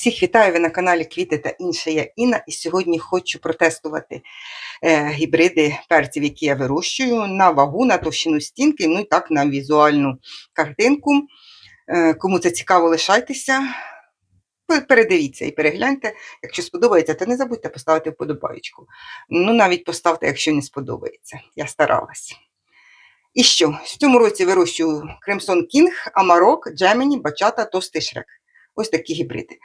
Всіх вітаю ви на каналі Квіти та інше. Я Інна, і сьогодні хочу протестувати е, гібриди перців, які я вирощую, на вагу, на товщину стінки, ну і так на візуальну картинку. Е, кому це цікаво, лишайтеся. Передивіться і перегляньте. Якщо сподобається, то не забудьте поставити вподобаєчку. Ну, навіть поставте, якщо не сподобається. Я старалась. І що? В цьому році вирощую Кремсон Кінг, Амарок, Джемені, Бачата, Товстий Шрек. Ось такі гібриди.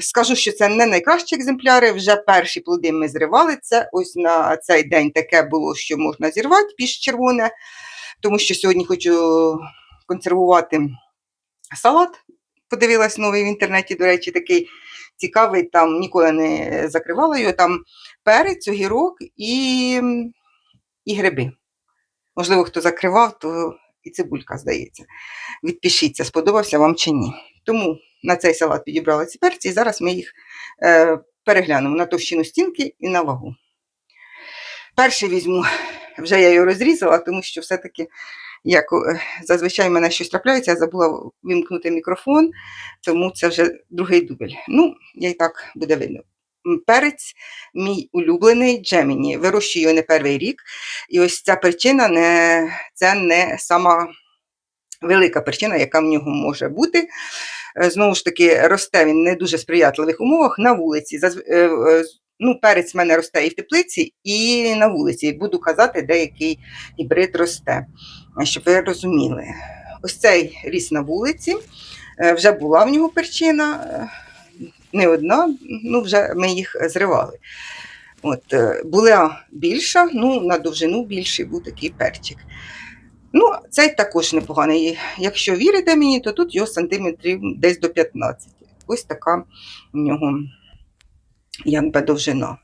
Скажу, що це не найкращі екземпляри. Вже перші плоди ми зривали. Це ось на цей день таке було, що можна зірвати більш червоне, тому що сьогодні хочу консервувати салат. Подивилась новий в інтернеті, до речі, такий цікавий. Там ніколи не закривала його. Там перець, огірок і, і гриби. Можливо, хто закривав, то і цибулька, здається. Відпишіться, сподобався вам чи ні. Тому на цей салат підібрала ці перці, і зараз ми їх е, переглянемо на товщину стінки і на вагу. Перший візьму, вже я його розрізала, тому що все-таки, як е, зазвичай в мене щось трапляється, я забула вимкнути мікрофон, тому це вже другий дубль. Ну, я і так буде видно. Перець мій улюблений Джеміні. Вирощую його не перший рік. І ось ця причина не, це не сама велика причина, яка в нього може бути. Е, Знову ж таки, росте він не дуже сприятливих умовах на вулиці. Е, е, Ну, перець в мене росте і в теплиці, і на вулиці. Буду казати, де який гібрид росте, щоб ви розуміли. Ось цей ріс на вулиці. Вже була в нього причина, е, не одна, ну вже ми їх зривали. От, була більша, ну, на довжину більший був такий перчик. Ну, цей також непоганий. Якщо вірите мені, то тут його сантиметрів десь до 15. Ось така в нього якби довжина.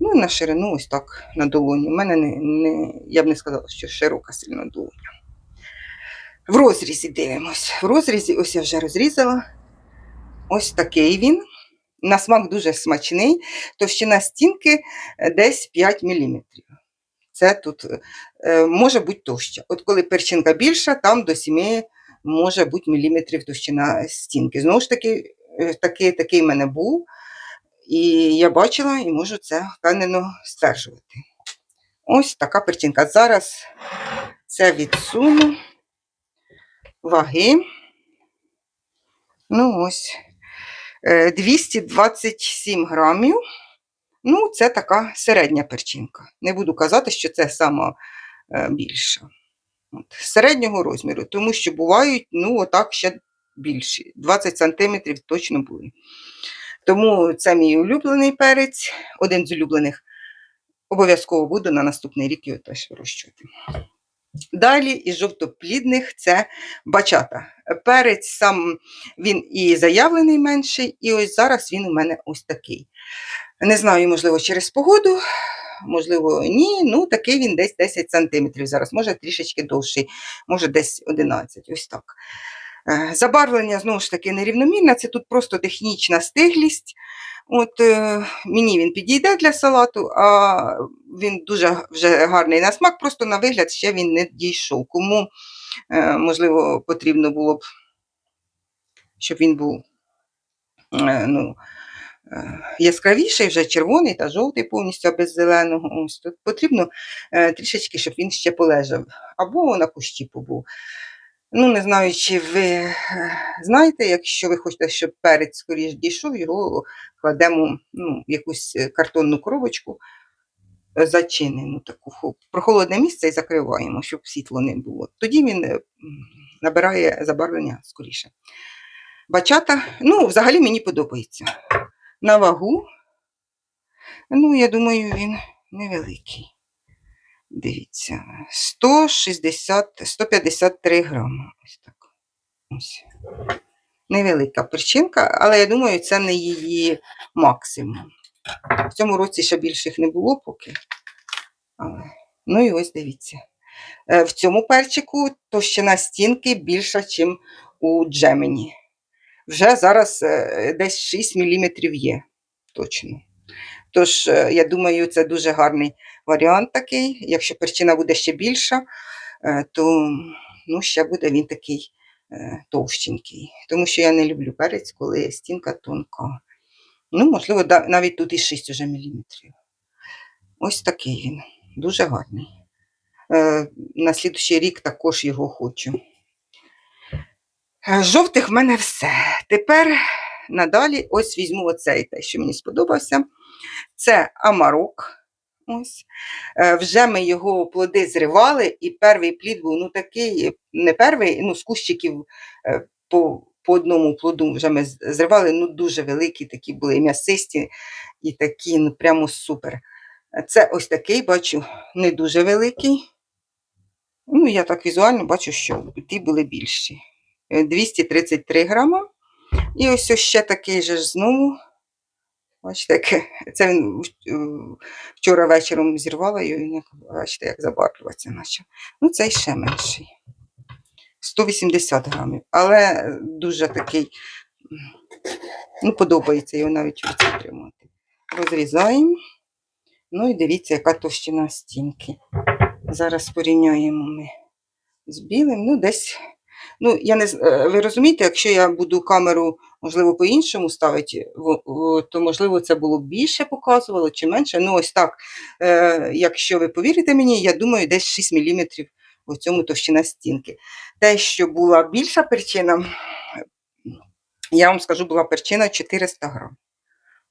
Ну і на ширину ось так на долоні. У мене не, не, я б не сказала, що широка сильно долоня. В розрізі дивимось. В розрізі, ось я вже розрізала. Ось такий він. На смак дуже смачний. Товщина стінки десь 5 мм. Це тут е, може бути товща. От коли перчинка більша, там до 7 може бути міліметрів товщина стінки. Знову ж таки, е, такий, такий в мене був, і я бачила і можу це впевнено стверджувати. Ось така перчинка. Зараз це відсуну ваги. Ну, ось. Е, 227 грамів. Ну, це така середня перчинка. Не буду казати, що це сама е, більша. От, середнього розміру, тому що бувають, ну, отак ще більші. 20 сантиметрів точно були. Тому це мій улюблений перець, один з улюблених. Обов'язково буду на наступний рік його теж вирощувати. Далі із жовтоплідних це бачата. Перець сам він і заявлений менший, і ось зараз він у мене ось такий. Не знаю, можливо, через погоду, можливо, ні. Ну, такий він десь 10 сантиметрів зараз, може трішечки довший, може десь 11, ось так. Е, Забарвлення, знову ж таки, нерівномірне, це тут просто технічна стиглість. От е, мені він підійде для салату, а він дуже вже гарний на смак, просто на вигляд ще він не дійшов. Кому, е, можливо, потрібно було б, щоб він був е, ну, яскравіший, вже червоний та жовтий повністю, а без зеленого. Ось тут потрібно е, трішечки, щоб він ще полежав, або на кущі побув. Ну, не знаю, чи ви е, знаєте, якщо ви хочете, щоб перець скоріш дійшов, його кладемо ну, в якусь е, картонну коробочку зачинену таку прохолодне місце і закриваємо, щоб світло не було. Тоді він набирає забарвлення скоріше. Бачата, ну, взагалі мені подобається. На вагу, ну, я думаю, він невеликий. Дивіться, 160, 153 грами. Ось так. Ось. Невелика причинка, але я думаю, це не її максимум. В цьому році ще більших не було поки. Але... Ну і ось дивіться. Е, В цьому перчику товщина стінки більша, ніж у Джемені. Вже зараз е, десь 6 мм є. Точно. Тож, е, я думаю, це дуже гарний варіант такий. Якщо причина буде ще більша, е, то ну, ще буде він такий товщенький. Тому що я не люблю перець, коли стінка тонка. Ну, можливо, навіть тут і 6 уже міліметрів. Ось такий він. Дуже гарний. На слідущий рік також його хочу. Е, Жовтих в мене все. Тепер надалі ось візьму оцей, те, що мені сподобався. Це амарок. Ось. Е, Вже ми його плоди зривали, і перший плід був ну такий, не перший, ну з кущиків е, по, по одному плоду вже ми зривали, ну дуже великі, такі були м'ясисті і такі, ну прямо супер. Це ось такий, бачу, не дуже великий. Ну, я так візуально бачу, що ті були більші. Е, 233 грама. І ось ще такий же ж знову. Бачите, це він вчора вечором зірвала і бачите, як забарвлюватися почав. Ну, цей ще менший. 180 грамів. Але дуже такий, ну, подобається його навіть тримати. Розрізаємо. Ну і дивіться, яка товщина стінки. Зараз порівняємо ми з білим. Ну, десь. Ну, я не е, ви розумієте, якщо я буду камеру, можливо, по-іншому ставити, то, можливо, це було б більше показувало чи менше. Ну, ось так. Е, якщо ви повірите мені, я думаю, десь 6 мм у цьому товщина стінки. Те, що була більша причина, я вам скажу, була причина 400 грам.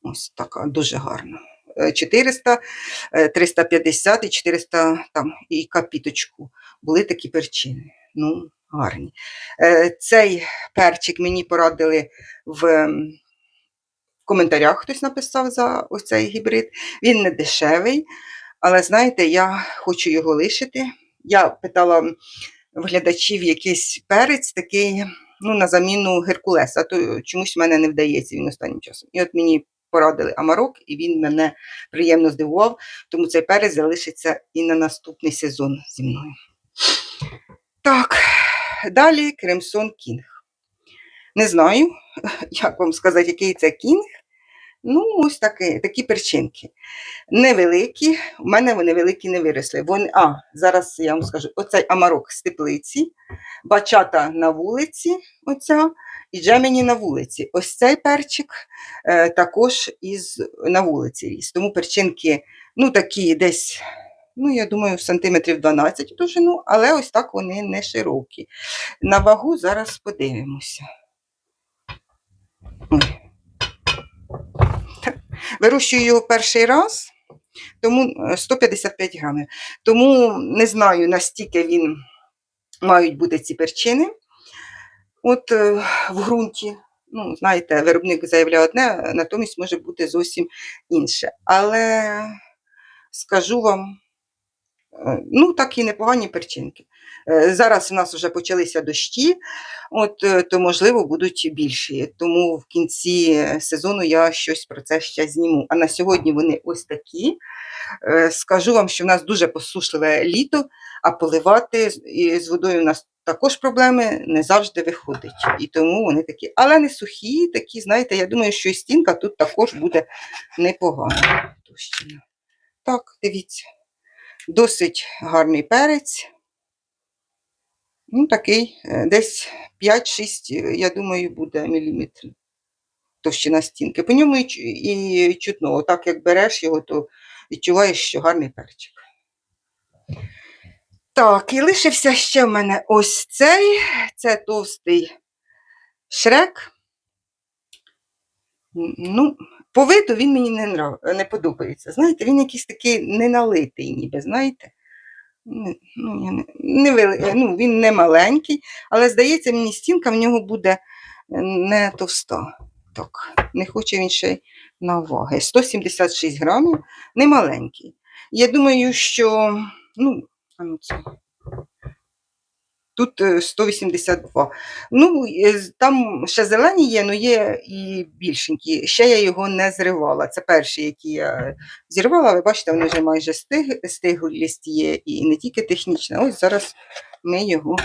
Ось така, дуже гарна. Е, 400, е, 350 і 400 там, і капіточку. Були такі перчини. Ну, гарні. Е, Цей перчик мені порадили в коментарях, хтось написав за ось цей гібрид. Він не дешевий, але знаєте, я хочу його лишити. Я питала глядачів якийсь перець такий, ну, на заміну Геркулеса, то чомусь в мене не вдається він останнім часом. І от мені порадили амарок, і він мене приємно здивував, тому цей перець залишиться і на наступний сезон зі мною. Так, далі Кремсон Кінг. Не знаю, як вам сказати, який це кінг. Ну, ось такі, такі перчинки. Невеликі, у мене вони великі не виросли. Вони, а, зараз я вам скажу: оцей амарок з теплиці, бачата на вулиці, оця, і джемені на вулиці. Ось цей перчик е, також із, на вулиці ріс. Тому перчинки, ну, такі десь, ну, я думаю, сантиметрів 12 в довжину, але ось так вони не широкі. На вагу зараз подивимося. Вирощую його перший раз, тому е, 155 грамів. Тому не знаю, настільки він мають бути ці перчини. От е, в ґрунті, ну, знаєте, виробник заявляє одне, натомість може бути зовсім інше. Але скажу вам, е, ну, такі непогані перчинки. Е, Зараз у нас вже почалися дощі, от, е, то, можливо, будуть більші. Тому в кінці сезону я щось про це ще зніму. А на сьогодні вони ось такі. Е, Скажу вам, що в нас дуже посушливе літо, а поливати з- водою у нас також проблеми не завжди виходить. І тому вони такі, але не сухі, такі, знаєте, я думаю, що і стінка тут також буде непогана. Так, дивіться. Досить гарний перець. Ну, такий, е, десь 5-6, е, я думаю, буде міліметрів. Товщина стінки. По ньому і, чутно. Отак як береш його, то відчуваєш, що гарний перчик. Так, і лишився ще в мене ось цей. Це товстий шрек. Ну, по виду він мені не, нрав... не подобається. Знаєте, він якийсь такий неналитий, ніби, знаєте. Ну, я не, не вели... ну, він не маленький, але здається, мені стінка в нього буде е, не товста. Так, не хоче він ще на ваги. 176 грамів, не маленький. Я думаю, що ну, а ну це. Тут е, 182. Ну, е, там ще зелені є, але є і більшенькі. Ще я його не зривала. Це перший, який я зірвала. Ви бачите, вони вже майже стиг, стиглість є, і не тільки технічна. Ось зараз ми його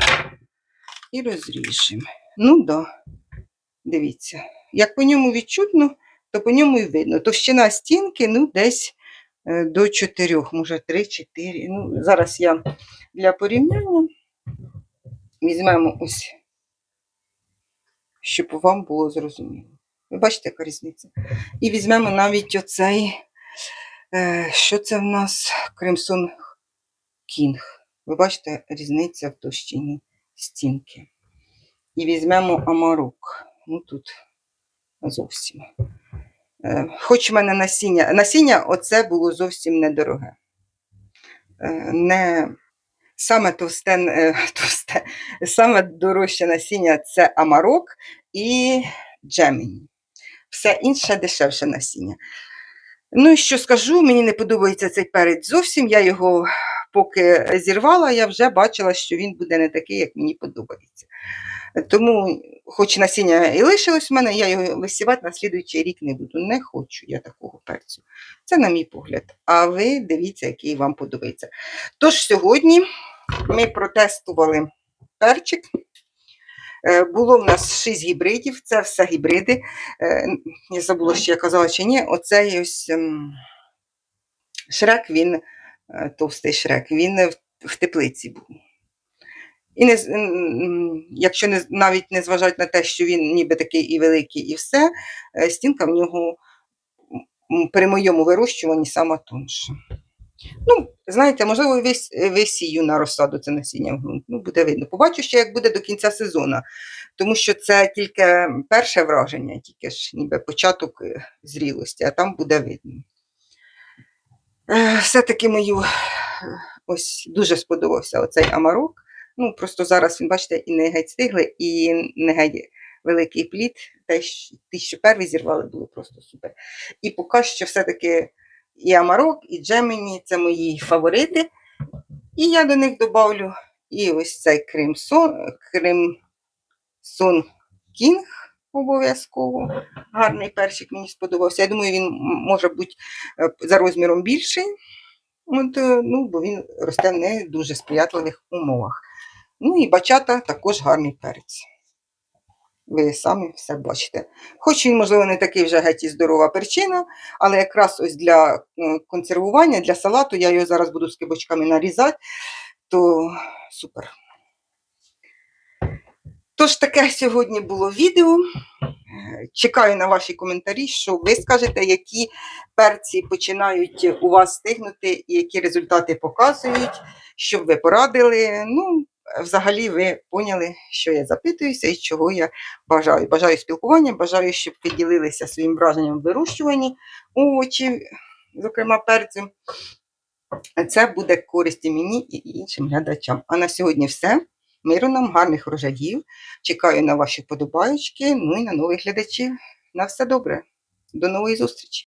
і розріжемо. Ну да, дивіться. Як по ньому відчутно, то по ньому і видно. Товщина стінки ну, десь е, до 4, може 3-4. Ну, зараз я для порівняння візьмемо ось щоб вам було зрозуміло. Ви бачите, яка різниця? І візьмемо навіть оцей, е, що це в нас Кримсон Кінг. Ви бачите, різниця в товщині стінки. І візьмемо амарок. Ну тут зовсім. Е, Хоч в мене насіння. Насіння оце було зовсім недороге. Е, Не саме товсте, е, товсте, саме дорожче насіння це амарок і джемені. Все інше дешевше насіння. Ну і що скажу, мені не подобається цей перець зовсім. Я його поки зірвала, я вже бачила, що він буде не такий, як мені подобається. Тому, хоч насіння і лишилось в мене, я його висівати на слідуючий рік не буду. Не хочу я такого перцю. Це на мій погляд. А ви дивіться, який вам подобається. Тож сьогодні ми протестували перчик. Е, Було в нас 6 гібридів, це все гібриди. Е, Я забула, що я казала чи ні. Оцей ось ем, шрек, він е, товстий шрек, він в, теплиці був. І не, якщо не, навіть не зважати на те, що він ніби такий і великий, і все, стінка в нього при моєму вирощуванні сама тонша. Ну, знаєте, можливо, весь, висію на розсаду це насіння в ґрунт. Ну, буде видно. Побачу ще, як буде до кінця сезону, тому що це тільки перше враження, тільки ж ніби початок е, зрілості, а там буде видно. Е, Все-таки мою е, ось дуже сподобався оцей амарок. Ну, просто зараз він, бачите, і не геть стигли, і не геть великий плід. Те, що- перві зірвали, були просто супер. І поки що все-таки і амарок, і джемені це мої фаворити. І я до них добавлю і ось цей Кримсон Кінг обов'язково. Гарний перчик мені сподобався. Я думаю, він може бути е, за розміром більший. От, е, ну, бо він росте в не дуже сприятливих умовах. Ну і бачата також гарний перець. Ви самі все бачите. Хоч він, можливо, не такий вже геть і здорова перчина, але якраз ось для консервування, для салату, я його зараз буду скибочками нарізати, то супер. Тож таке сьогодні було відео. Чекаю на ваші коментарі, що ви скажете, які перці починають у вас стигнути і які результати показують, щоб ви порадили. Ну, взагалі, ви поняли, що я запитуюся і чого я бажаю. Бажаю спілкування, бажаю, щоб ви ділилися своїм враженням в вирощуванні овочів, зокрема перцем. Це буде користі мені і іншим глядачам. А на сьогодні все. Миру нам, гарних врожаїв. Чекаю на ваші подобаючки, ну і на нових глядачів. На все добре. До нової зустрічі!